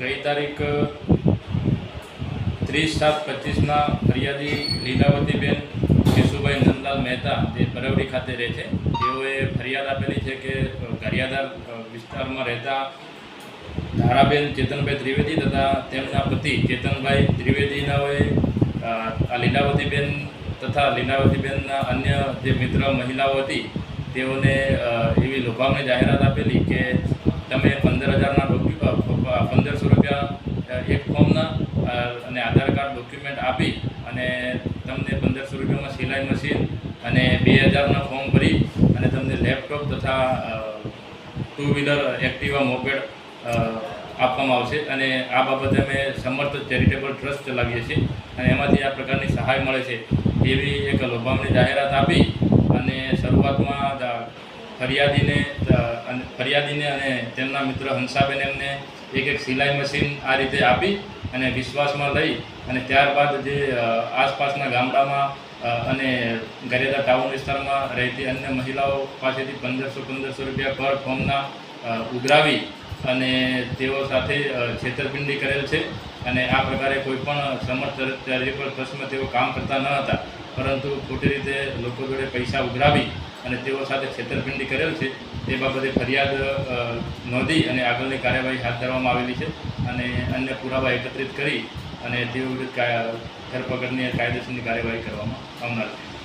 ગઈ તારીખ ત્રીસ સાત પચીસના ફરિયાદી લીલાવતીબેન, કેશુભાઈ નંદલાલ મહેતા જે બરવડી ખાતે રહે છે, તેઓએ ફરિયાદ આપેલી છે કે ગારિયાદાર વિસ્તારમાં રહેતા ધારાબેન ચેતનભાઈ ત્રિવેદી તથા તેમના પતિ ચેતનભાઈ ત્રિવેદીનાઓએ આ લીલાવતીબેન તથા લીલાવતીબેનના અન્ય જે મિત્ર મહિલાઓ હતી, તેઓને એવી લોભામણી જાહેરાત આપેલી કે, તમે પંદર હજારના ડોક્યુ પંદરસો રૂપિયા અ, એક ફોર્મના અ, અને આધાર કાર્ડ ડોક્યુમેન્ટ આપી અને તમને પંદરસો રૂપિયામાં સિલાઈ મશીન અને બે હજારના ફોર્મ ભરી અને તમને લેપટોપ તથા ટુ વ્હીલર એક્ટિવા મોપેડ આપવામાં આવશે. અને આ બાબતે અમે સમર્થ ચેરિટેબલ ટ્રસ્ટ ચલાવીએ છીએ અને એમાંથી આ પ્રકારની સહાય મળે છે એવી એક લોભામણી જાહેરાત આપી અને શરૂઆતમાં ફરિયાદીને અને ફરિયાદીને અને તેમના મિત્ર હંસાબેન એમને એક એક સિલાઈ મશીન આ રીતે આપી અને વિશ્વાસમાં લઈ અને ત્યારબાદ જે આસપાસના ગામડામાં અને ગરેદા ટાઉન વિસ્તારમાં રહેતી અન્ય મહિલાઓ પાસેથી પંદરસો પંદરસો રૂપિયા પર ફોર્મના ઉઘરાવી અને તેઓ સાથે છેતરપિંડી કરેલ છે અને આ પ્રકારે કોઈ પણ સમર્થ પર પ્રશ્ન તેઓ કામ કરતા ન હતા. પરંતુ ખોટી રીતે લોકો જોડે પૈસા ઉઘરાવી અને તેઓ સાથે છેતરપિંડી કરેલ છે, તે બાબતે ફરિયાદ નોંધી અને આગળની કાર્યવાહી હાથ ધરવામાં આવેલી છે અને અન્ય પુરાવા એકત્રિત કરી અને તેઓ વિરુદ્ધ ધરપકડની કાયદેસરની કાર્યવાહી કરવામાં આવનાર છે.